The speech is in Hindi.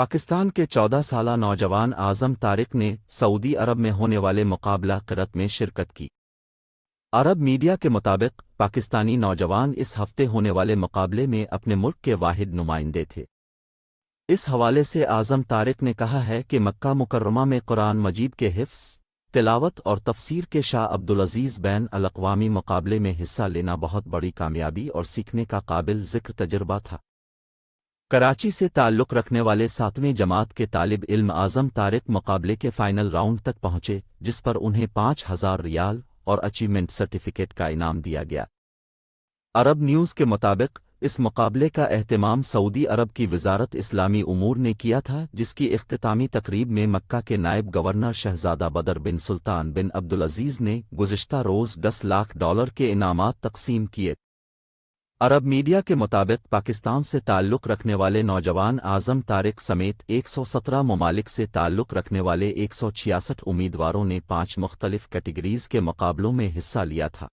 पाकिस्तान के चौदह साल नौजवान आज़म तारिक ने सऊदी अरब में होने वाले मुकाबला करत में शिरकत की। अरब मीडिया के मुताबिक पाकिस्तानी नौजवान इस हफ़्ते होने वाले मुकाबले में अपने मुल्क के वाहिद नुमाइंदे थे। इस हवाले से आज़म तारिक ने कहा है कि मक्का मुकर्रमा में कुरान मजीद के हिफ्स तिलावत और तफसीर के शाह अब्दुल अज़ीज़ बैन अलकवामी मुकाबले में हिस्सा लेना बहुत बड़ी कामयाबी और सीखने का काबिल ज़िक्र तजर्बा था। कराची से ताल्लुक़ रखने वाले सातवें जमात के तालिब इल्म आज़म तारिक मुकाबले के फाइनल राउंड तक पहुँचे, जिस पर उन्हें पाँच हज़ार रियाल और अचीवमेंट सर्टिफिकेट का इनाम दिया गया। अरब न्यूज़ के मुताबिक, इस मुकाबले का अहतमाम सऊदी अरब की वजारत इस्लामी उमूर ने किया था, जिसकी अख्तामी तकरीब में मक्का के नायब गवर्नर शहजादा बदर बिन सुल्तान बिन अब्दुल अज़ीज़ ने गुजश्ता रोज़ दस लाख डॉलर के इनामात तकसीम किए। अरब मीडिया के मुताबिक पाकिस्तान से ताल्लुक़ रखने वाले नौजवान आज़म तारिक समेत 117 ममालिक से ताल्लुक़ रखने वाले एक सौ छियासठ उम्मीदवारों ने पाँच मुख्तलिफ़ कैटेगरीज़ के मुकाबलों में हिस्सा लिया था।